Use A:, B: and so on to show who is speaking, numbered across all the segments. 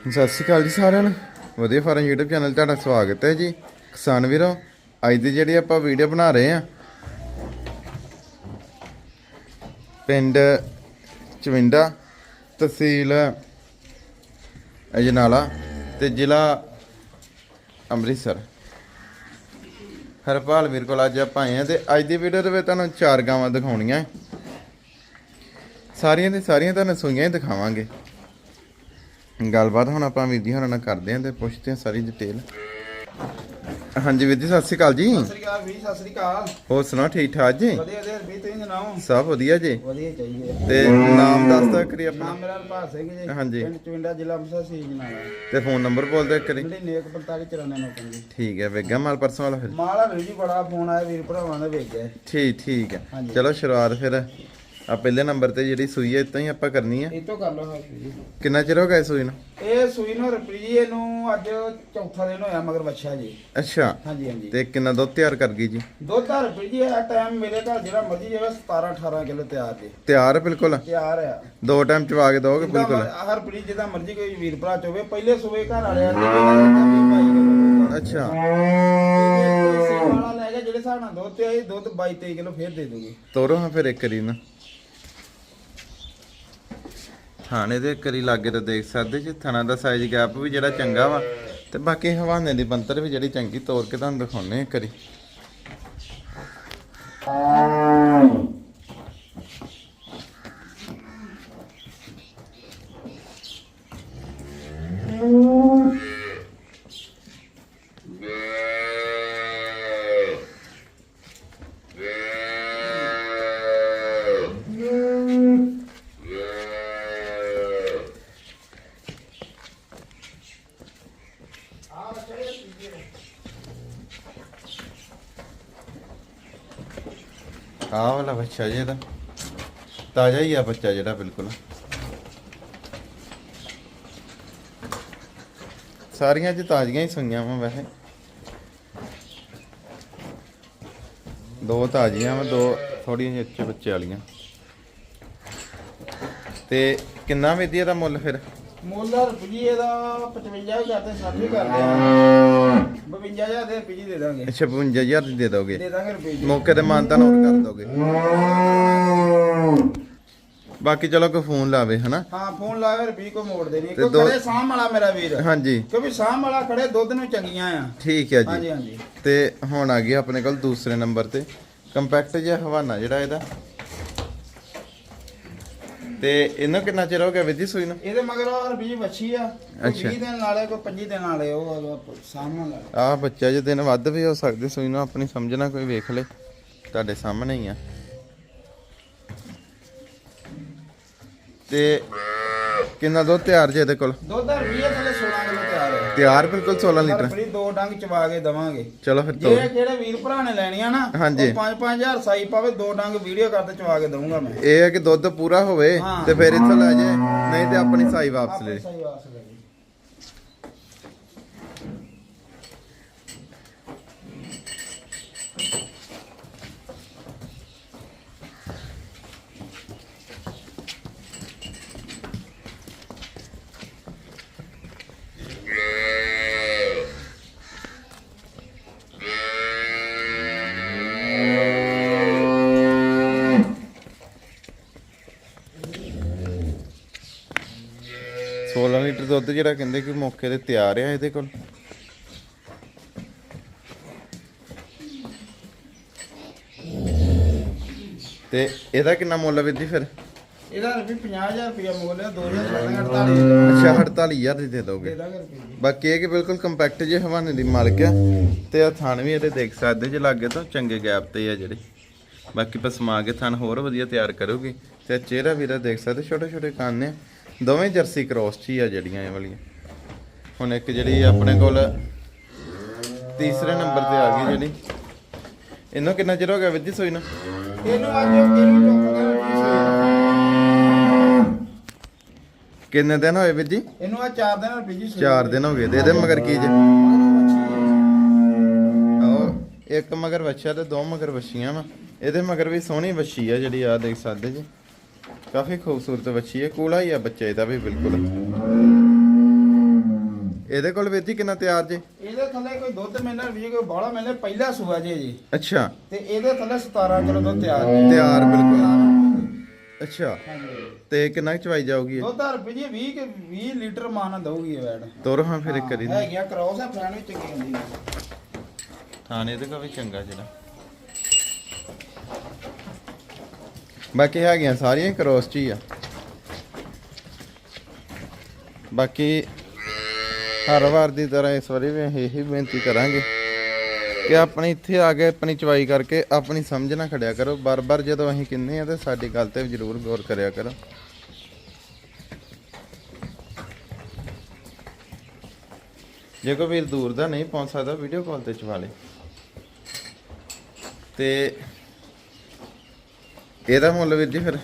A: ਸਤਿ ਸ਼੍ਰੀ ਅਕਾਲ ਜੀ ਸਾਰਿਆਂ ਨੂੰ। ਵਧੀਆ ਫਾਰਮ YouTube ਚੈਨਲ ਤੁਹਾਡਾ ਸਵਾਗਤ ਹੈ ਜੀ। ਕਿਸਾਨ ਵੀਰੋ, ਅੱਜ ਦੀ ਜਿਹੜੀ ਆਪਾਂ ਵੀਡੀਓ ਬਣਾ ਰਹੇ ਆ ਪਿੰਡ ਚਵਿੰਡਾ ਤਹਿਸੀਲ ਅਜਨਾਲਾ ਤੇ ਜ਼ਿਲ੍ਹਾ ਅੰਮ੍ਰਿਤਸਰ। ਹਰਪਾਲ ਵੀਰ ਕੋਲ ਅੱਜ ਆਪਾਂ ਆਏ ਆ ਤੇ ਅੱਜ ਦੀ ਵੀਡੀਓ ਦੇ ਵਿੱਚ ਤੁਹਾਨੂੰ ਚਾਰ ਗਾਵਾਂ ਦਿਖਾਉਣੀਆਂ। ਸਾਰੀਆਂ ਦੇ ਸਾਰੀਆਂ ਤੁਹਾਨੂੰ ਸੂਈਆਂ ਹੀ ਦਿਖਾਵਾਂਗੇ। ਗੱਲਬਾਤ ਹੁਣ ਆਪਾਂ ਵੀਰ ਜੀ ਨਾਲ ਕਰਦੇ ਆਂ ਤੇ ਪੁੱਛਦੇ ਆਂ ਸਾਰੀ ਡਿਟੇਲ ਹਾਂਜੀ ਵੀਰ ਜੀ ਸਤਿ ਸ਼੍ਰੀ ਅਕਾਲ ਜੀ।
B: ਸਤਿ ਸ੍ਰੀ ਅਕਾਲ ਵੀ ਸਤਿ ਸ੍ਰੀ ਅਕਾਲ।
A: ਹੋਰ ਸੁਣਾਓ ਠੀਕ ਠਾਕ ਜੀ?
B: ਵਧੀਆ ਵਧੀਆ। ਵੀ ਤੁਸੀਂ ਸੁਣਾਓ?
A: ਸਭ ਵਧੀਆ ਜੀ।
B: ਵਧੀਆ ਚਾਹੀਏ ਆ।
A: ਤੇ ਨਾਮ ਦੱਸਦਾ ਕਰੀ ਆਪਣਾ।
B: ਨਾਮ ਮੇਰਾ ਹਰਪਾਲ ਸਿੰਘ ਜੀ।
A: ਹਾਂਜੀ।
B: ਪਿੰਡ ਚਵਿੰਡਾ ਜ਼ਿਲ੍ਹਾ ਅੰਮ੍ਰਿਤਸਰ ਸੀ ਜਨਾਲਾ
A: ਤੇ ਫੋਨ ਨੰਬਰ ਬੋਲ ਦਿਓ ਕਰੀ
B: ਜਿਹੜੀ ਨੇਕ 4594
A: ਠੀਕ ਹੈ ਵੇਗਾ ਮਾਲ ਪਰਸੋਂ ਵਾਲਾ ਫਿਰ।
B: ਮਾਲਾ ਵੀਰ ਜੀ ਬੜਾ ਫੋਨ ਆਇਆ ਵੀਰ ਭਰਾਵਾਂ ਦਾ ਵੇਖਿਆ।
A: ਠੀਕ ਠੀਕ ਹੈ। ਚਲੋ ਸ਼ੁਰੂਆਤ ਫਿਰ। ਆ ਪਹਿਲੇ ਨੰਬਰ ਤੇ ਜਿਹੜੀ ਸੂਈ ਹੈ ਇਤਾਂ ਹੀ ਆਪਾਂ ਕਰਨੀ ਹੈ
B: ਇਹ ਤੋਂ ਕਰ ਲਓ ਜੀ
A: ਕਿੰਨਾ ਚਿਰ ਹੋ ਗਿਆ ਸੂਈ ਨੂੰ?
B: ਇਹ ਸੂਈ ਨੂੰ ਰਪਰੀ ਇਹਨੂੰ ਅੱਜ ਚੌਥਾ ਦਿਨ ਹੋਇਆ ਮਗਰ ਬੱਚਾ ਜੀ।
A: ਅੱਛਾ।
B: ਹਾਂਜੀ ਹਾਂਜੀ।
A: ਤੇ ਕਿੰਨਾ ਦੁੱਧ ਤਿਆਰ ਕਰ ਗਈ ਜੀ?
B: ਦੁੱਧ ਦਾ ਰਪਰੀ ਜੀ ਇਹ ਟਾਈਮ ਮੇਰੇ ਘਰ ਜਿਹੜਾ ਮਰਜ਼ੀ ਜਾਵੇ 17 18 ਕਿਲੋ ਤਿਆਰ ਜੀ।
A: ਤਿਆਰ ਹੈ ਬਿਲਕੁਲ?
B: ਤਿਆਰ ਆ।
A: ਦੋ ਟਾਈਮ ਚਵਾ ਕੇ ਦੋਗੇ ਬਿਲਕੁਲ?
B: ਹਰ ਪਰੀ ਜਿਹਦਾ ਮਰਜ਼ੀ ਕੋਈ ਵੀਰ ਭਰਾ ਚੋਵੇ ਪਹਿਲੇ ਸੂਏ ਘਰ ਵਾਲਿਆਂ ਦੀ ਆ।
A: ਅੱਛਾ।
B: ਵਾਲਾ ਲੈ ਗਿਆ ਜਿਹੜੇ ਹਿਸਾਬ ਨਾਲ ਦੁੱਧ ਤੇ ਆਈ ਦੁੱਧ 22 23 ਕਿਲੋ ਫੇਰ ਦੇ ਦੂਗੀ।
A: ਤੋਰੋ ਹਾਂ ਫਿਰ ਇੱਕ ਵਾਰੀ ਨਾ। ਥਾਣੇ ਦੇ ਕਰੀ ਲਾਗੇ ਤਾਂ ਦੇਖ ਸਕਦੇ ਜੀ ਥਾਣਾ ਦਾ ਸਾਈਜ਼ ਗੈਪ ਵੀ ਜਿਹੜਾ ਚੰਗਾ ਵਾ। ਤੇ ਬਾਕੀ ਹਵਾਨੇ ਦੀ ਬੰਤਰ ਵੀ ਜਿਹੜੀ ਚੰਗੀ ਤੋਰ ਕੇ ਤੁਹਾਨੂੰ ਦਿਖਾਉਣੇ ਕਰੀ ਆਹ ਵਾਲਾ ਬੱਚਾ ਜੀ ਇਹਦਾ। ਤਾਜ਼ਾ ਹੀ ਆ ਬੱਚਾ ਜਿਹੜਾ, ਬਿਲਕੁਲ। ਸਾਰੀਆਂ ਚ ਤਾਜ਼ੀਆਂ ਹੀ ਸੁਈਆਂ ਵਾ ਵੈਸੇ। ਦੋ ਤਾਜ਼ੀਆਂ ਵਾ, ਦੋ ਥੋੜੀਆਂ ਜਿਹੀ ਅੱਛੇ ਬੱਚੇ ਵਾਲੀਆਂ। ਤੇ ਕਿੰਨਾ ਵਿਧੀ ਇਹਦਾ ਮੁੱਲ ਫਿਰ?
B: ਮੁੱਲ ਰੁਪਈ ਇਹਦਾ 55 ਕਰਦੇ 60 ਕਰਦੇ ਆ 52000 ਦੇ ਰੁਪਈ ਦੇ ਦਾਂਗੇ।
A: 56000 ਦੀ ਦੇ ਦੋਗੇ।
B: ਦੇ ਦਾਂਗੇ ਰੁਪਈ
A: ਮੌਕੇ ਤੇ ਮਾਨਤਾ ਨੋਟ ਕਰ ਦੋਗੇ। ਬਾਕੀ ਚਲੋ ਕੋਈ ਫੋਨ ਲਾਵੇ ਹਨਾ?
B: ਹਾਂ ਫੋਨ ਲਾਵੇ ਰੁਪਈ ਕੋ ਮੋੜ ਦੇਣੀ।
A: ਤੇ
B: ਕੋਈ
A: ਦੋ-
B: ਖੜੇ ਸਾਂਭ ਵਾਲਾ ਮੇਰਾ ਵੀਰ।
A: ਹਾਂਜੀ।
B: ਕਿਉਂਕਿ ਸਾਂਭ ਵਾਲਾ ਖੜੇ ਦੁੱਧ ਨੂੰ ਚੰਗੀਆਂ ਆ।
A: ਠੀਕ ਹੈ
B: ਹਾਂਜੀ
A: ਜੀ।
B: ਹਾਂਜੀ
A: ਤੇ ਹੁਣ ਆ ਗਿਆ ਆਪਣੇ ਕੋਲ ਦੂਸਰੇ ਨੰਬਰ ਤੇ। ਕੰਪੈਕਟ ਜਿਹਾ ਹਵਾਨਾ ਜਿਹੜਾ ਇਹਦਾ। ਤੇ ਇਹਨੂੰ ਕਿੰਨਾ ਚਿਰ ਹੋ ਗਿਆ ਵਿਧੀ ਸੂਈ ਨੂੰ?
B: ਇਹਦੇ ਮਗਰ ਰੁਪਈ ਵੱਛੀ ਆ। ਕੋਈ
A: ਅੱਛਾ।
B: 20 ਦਿਨ ਨਾਲੇ ਕੋਈ 25 ਦਿਨ ਨਾਲੇ ਉਹ ਸਾਹਮਣੇ ਵਾਲਾ
A: ਆ ਬੱਚਾ ਜੇ ਦਿਨ ਵੱਧ ਵੀ ਹੋ ਸਕਦੇ ਸੂਈ ਨੂੰ ਆਪਣੀ ਸਮਝਣਾ ਕੋਈ ਵੇਖ ਲੇ। ਤੁਹਾਡੇ ਸਾਹਮਣੇ ਹੀ ਆ। ਤੇ ਕਿੰਨਾ ਦੁੱਧ ਤਿਆਰ ਜੇ ਇਹਦੇ ਕੋਲ?
B: ਦੁੱਧ ਦਾ ਰੁਪਈਆ ਥੱਲੇ 16 ਕਿਲੋ। ਤਿਆਰ
A: ਬਿਲਕੁਲ 16 ਲੀਟਰ
B: ਰੁਪਈ ਦੋ ਡੰਗ ਚਵਾ ਕੇ ਦਵਾਂਗੇ
A: ਚਲੋ ਫਿਰ
B: ਜੇ
A: ਦੋ
B: ਕਿਹੜੇ ਵੀਰ ਭਰਾ ਨੇ ਲੈਣੀਆਂ ਨਾ
A: ਹਾਂਜੀ।
B: ਉਹ 5-5000 ਸਾਈ ਪਾਵੇ ਦੋ ਡੰਗ ਵੀਡੀਓ ਕਰਦੇ ਚਵਾ ਕੇ ਦਊਂਗਾ ਮੈਂ
A: ਇਹ ਹੈ ਕਿ ਦੁੱਧ ਪੂਰਾ ਹੋਵੇ। ਤੇ ਫਿਰ ਇੱਥੋਂ ਲੈ ਜਾਏ ਨਹੀਂ ਤੇ ਆਪਣੀ ਸਾਈ ਵਾਪਸ ਲੈ
B: ਆਪਣੀ ਸਾਈ ਵਾਪਸ ਲੈ
A: ਦੁੱਧ ਜਿਹੜਾ ਕਹਿੰਦੇ ਕਿ ਮੌਕੇ ਤੇ ਤਿਆਰ ਆ ਇਹਦੇ ਕੋਲ? ਤੇ ਇਹਦਾ ਕਿੰਨਾ ਮੁੱਲ ਵੀਰ ਜੀ ਫਿਰ?
B: ਇਹਦਾ ਰੁਪਈ 50000 ਰੁਪਇਆ ਮੁੱਲ ਹੈ 2048
A: ਅੱਛਾ 48000 ਦੀ ਦੋਗੇ।
B: ਰੁਪਏ
A: ਬਾਕੀ ਇਹ ਕਿ ਬਿਲਕੁਲ ਕੰਪੈਕਟ ਜੇ ਹਵਾਨੇ ਦੀ ਮਾਲਕ ਆ ਤੇ ਆ ਥਣ ਵੀ ਇਹਦੇ ਦੇਖ ਸਕਦੇ ਜੇ ਲੱਗੇ ਤਾਂ ਚੰਗੇ ਗੈਪ ਤੇ ਆ ਜਿਹੜੇ। ਬਾਕੀ ਪਸਮਾ ਕੇ ਥਣ ਹੋਰ ਵਧੀਆ ਤਿਆਰ ਕਰੂਗੀ ਤੇ ਚਿਹਰਾ ਵੀਰਾ ਦੇਖ ਸਕਦੇ ਛੋਟੇ ਛੋਟੇ ਕੰਨ ਨੇ ਦੋਵੇਂ ਜਰਸੀ ਕ੍ਰੋਸ ਚ ਹੀ ਆ ਜਿਹੜੀਆਂ ਇਹ ਵਾਲੀਆਂ। ਹੁਣ ਇੱਕ ਜਿਹੜੀ ਆਪਣੇ ਕੋਲ ਤੀਸਰੇ ਨੰਬਰ ਤੇ ਆ ਗਈ ਜਿਹੜੀ। ਇਹਨੂੰ ਕਿੰਨਾ ਚਿਰ ਹੋ ਗਿਆ ਵਿੱਜੀ ਸੋਈ ਨੂੰ?
B: ਇਹਨੂੰ ਅੱਜ ਇਹਨੂੰ ਰੁਪਈ
A: ਕਿੰਨੇ ਦਿਨ ਹੋਏ ਜੀ
B: ਇਹਨੂੰ ਆ 4 ਦਿਨ ਰੁਪਈ ਜੀ ਸੂਈ
A: 4 ਦਿਨ ਹੋ ਗਏ। ਤੇ ਇਹਦੇ ਮਗਰ ਕੀ ਜੇ? ਇੱਕ ਮਗਰ ਵੱਛਾ ਤੇ ਦੋ ਮਗਰ ਵੱਛੀਆਂ ਵਾ। ਇਹਦੇ ਮਗਰ ਵੀ ਸੋਹਣੀ ਵੱਛੀ ਆ ਜਿਹੜੀ ਆ ਦੇਖ ਸਕਦੇ ਜੀ। ਕਾਫੀ ਖੂਬਸੂਰਤ ਵੱਛੀ ਹੈ ਕੂਲਾ ਹੀ ਆ ਬੱਚਾ ਇਹਦਾ ਵੀ ਬਿਲਕੁਲ। ਇਹਦੇ ਕੋਲ ਜੀ ਕਿੰਨਾ ਤਿਆਰ ਜੇ?
B: ਇਹਦੇ ਥੱਲੇ ਕੋਈ ਦੁੱਧ ਮਿਲਣਾ ਵੀ ਕੋਈ ਬਾਹਲਾ ਮਿਲਣਾ ਪਹਿਲਾ ਸੂਆ ਜੇ ਜੀ।
A: ਅੱਛਾ।
B: ਤੇ ਇਹਦੇ ਥੱਲੇ 17 ਕਿਲੋ ਦੁੱਧ ਤਿਆਰ ਜੀ।
A: ਤਿਆਰ ਬਿਲਕੁਲ। ਅੱਛਾ। ਤੇ ਕਿੰਨਾ ਕੁ ਚਵਾਈ ਜਾਊਗੀ ਇਹ?
B: ਦੁੱਧ ਰੁਪਏ ਜੀ 20 ਕੇ 20 ਲੀਟਰ ਮਾਨਾ ਦਊਗੀ ਇਹ ਵੈੜ।
A: ਤੁਰ ਹਾਂ ਫਿਰ ਇੱਕ ਕਰੀ
B: ਹੈਗੀਆਂ ਕ੍ਰੋਸ ਆ ਫੈਨ ਵੀ ਚੰਗੀ ਹੁੰਦੀ ਹੈ
A: ਥਾਣੇ ਇਹਦੇ ਕਾ ਵੀ ਚੰਗਾ ਜਿਹੜਾ। ਬਾਕੀ ਹੈਗੀਆਂ ਸਾਰੀਆਂ ਕ੍ਰੋਸ ਚ ਹੀ ਆ। ਬਾਕੀ ਹਰ ਵਾਰ ਦੀ ਤਰ੍ਹਾਂ ਇਸ ਵਾਰੀ ਵੀ ਅਸੀਂ ਇਹੀ ਬੇਨਤੀ ਕਰਾਂਗੇ ਕਿ ਆਪਣੇ ਇੱਥੇ ਆ ਕੇ ਆਪਣੀ ਚਵਾਈ ਕਰਕੇ ਆਪਣੀ ਸਮਝ ਨਾ ਖੜਿਆ ਕਰੋ। ਬਾਰ-ਬਾਰ ਜਦੋਂ ਅਸੀਂ ਕਿੰਨੇ ਆ ਤੇ ਸਾਡੀ ਗੱਲ ਤੇ ਜ਼ਰੂਰ ਗੌਰ ਕਰਿਆ ਕਰੋ। ਜੇ ਕੋਈ ਵੀਰ ਦੂਰ ਦਾ ਨਹੀਂ ਪਹੁੰਚ ਸਕਦਾ ਵੀਡੀਓ ਕਾਲ ਤੇ ਚਵਾ ਲੇ। ਤੇ ਇਹਦਾ ਮੁੱਲ ਵੀਰ ਜੀ ਫਿਰ?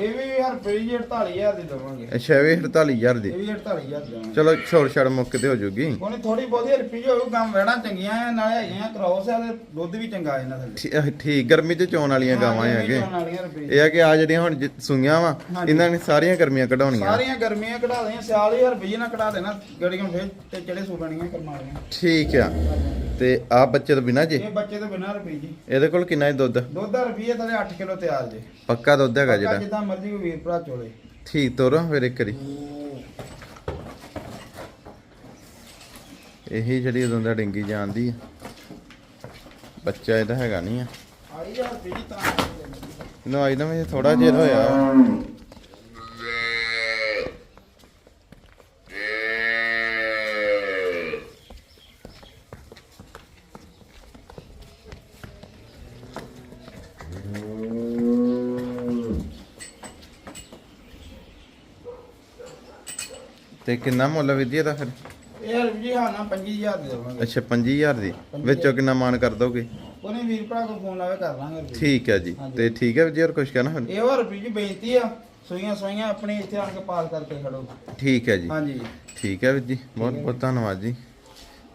B: ਇਹ ਵੀ ਰੁਪਏ ਜੀ 48000 ਦੀ ਦਵਾਂਗੇ।
A: ਅੱਛਾ ਇਹ ਵੀ 48000 ਦੀ।
B: ਇਹ ਵੀ 48000 ਦੇਵਾਂਗੇ।
A: ਚਲੋ ਛੋੜ ਛੜ ਮੁੱਕ ਤੇ ਹੋ ਜੂਗੀ।
B: ਉਹਨੇ ਥੋੜੀ ਬਹੁਤੀ ਰੁਪਏ ਹੋਊ ਗਾਂ ਵੈੜਾਂ ਚੰਗੀਆਂ ਆ ਨਾਲੇ ਹੈਗੀਆਂ ਕ੍ਰੋਸ ਆ ਤੇ ਦੁੱਧ ਵੀ ਚੰਗਾ ਇਹਨਾਂ
A: ਅਹ ਠੀਕ ਗਰਮੀ ਚ ਚੋਣ ਵਾਲੀਆਂ ਗਾਵਾਂ
B: ਵਾਲੀਆਂ ਰੁਪਏ
A: ਇਹ ਆ ਕਿ ਆ ਜਿਹੜੀਆਂ ਹੁਣ ਸੂਈਆਂ ਵਾ। ਇਹਨਾਂ ਨੇ ਸਾਰੀਆਂ ਗਰਮੀਆਂ ਕਢਾਉਣੀਆਂ।
B: ਸਾਰੀਆਂ ਗਰਮੀਆਂ ਕਢਾ ਸਿਆਲ ਹੀ ਰੁਪਏ ਨਾਲ ਕਢਾ ਦੇਣਾ ਗੜੀਆਂ ਫੇਰ ਤੇ ਚੜੇ ਸੂ ਬਣੀਆਂ ਕਰਮਾ ਵਾਲੀਆਂ
A: ਠੀਕ ਆ। ਤੇ ਆ ਬੱਚੇ ਤੋਂ ਬਿਨਾ ਜੀ?
B: ਇਹ ਬੱਚੇ ਤੋਂ ਬਿਨਾਂ ਰੁਪਏ ਜੀ।
A: ਇਹਦੇ ਕੋਲ ਕਿੰਨਾ ਹੀ ਦੁੱਧ?
B: ਦੁੱਧ ਦਾ ਰੁਪਏ ਥਲੇ 8 ਕਿਲੋ ਤਿਆਰ ਜੇ।
A: ਪੱਕਾ ਦੁੱਧ ਹੈਗਾ ਜਿਹੜਾ?
B: ਜਿੱਦਾਂ ਮਰਜ਼ੀ ਕੋਈ ਵੀਰ ਭਰਾ ਚੋਲੇ।
A: ਠੀਕ ਤੋਰੋ ਫਿਰ ਇੱਕ ਵਾਰੀ। ਇਹੀ ਜਿਹੜੀ ਉਦੋਂ ਦਾ ਡਿੰਗੀ ਜਾਂਦੀ ਆ। ਬੱਚਾ ਇਹਦਾ ਹੈਗਾ ਨਹੀਂ ਆ।
B: ਆਈ ਜਾ ਰੁਪਏ ਜੀ ਤਾਂ।
A: ਇਹਨੂੰ ਆਈ ਨਾ ਮੈਨੂੰ ਥੋੜਾ ਜਿਹਾ ਹੋਇਆ। ਤੇ ਕਿੰਨਾ ਮੁੱਲ ਵਿਧੀ ਇਹਦਾ ਫਿਰ?
B: ਇਹ ਜੀ ਹਾਂ ਨਾ 25000 ਦੇ ਦੇਵਾਂਗੇ।
A: ਅੱਛਾ 25000 ਦੀ। ਵਿੱਚੋਂ ਕਿੰਨਾ ਮਾਨ ਕਰ ਦੋਗੇ?
B: ਉਹਨੇ ਵੀਰ ਭਰਾ ਕੋ ਫੋਨ ਲਾਵੇ ਕਰ ਲਾਂਗੇ ਰੁਪਏ
A: ਠੀਕ ਹੈ ਜੀ। ਤੇ ਠੀਕ ਹੈ ਜੀ ਹੋਰ ਕੁਝ ਕਹਿਣਾ ਫਿਰ?
B: ਇਹ ਹੋਰ ਰੁਪਏ ਜੀ ਬੇਨਤੀ ਆ। ਸੋਈਆਂ ਸੋਈਆਂ ਆਪਣੀ ਇੱਥੇ ਆਣ ਕੇ ਪਾਸ ਕਰਕੇ ਖੜੋ।
A: ਠੀਕ ਹੈ ਜੀ।
B: ਹਾਂਜੀ।
A: ਠੀਕ ਹੈ ਵੀਰ ਜੀ। ਬਹੁਤ ਬਹੁਤ ਧੰਨਵਾਦ ਜੀ।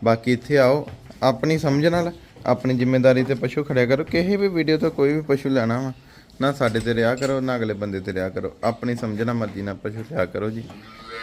A: ਬਾਕੀ ਇੱਥੇ ਆਓ। ਆਪਣੀ ਸਮਝ ਨਾਲ ਆਪਣੀ ਜ਼ਿੰਮੇਵਾਰੀ ਤੇ ਪਸ਼ੂ ਖੜਿਆ ਕਰੋ। ਕਿਸੇ ਵੀ ਵੀਡੀਓ ਤੋਂ ਕੋਈ ਵੀ ਪਸ਼ੂ ਲੈਣਾ ਵਾ ਨਾ ਸਾਡੇ ਤੇ ਰਿਆ ਕਰੋ ਨਾ ਅਗਲੇ ਬੰਦੇ ਤੇ ਰਿਆ ਕਰੋ। ਆਪਣੀ ਸਮਝ ਨਾਲ ਮਰਜ਼ੀ ਨਾਲ ਪਸ਼ੂ ਲਿਆ ਕਰੋ ਜੀ।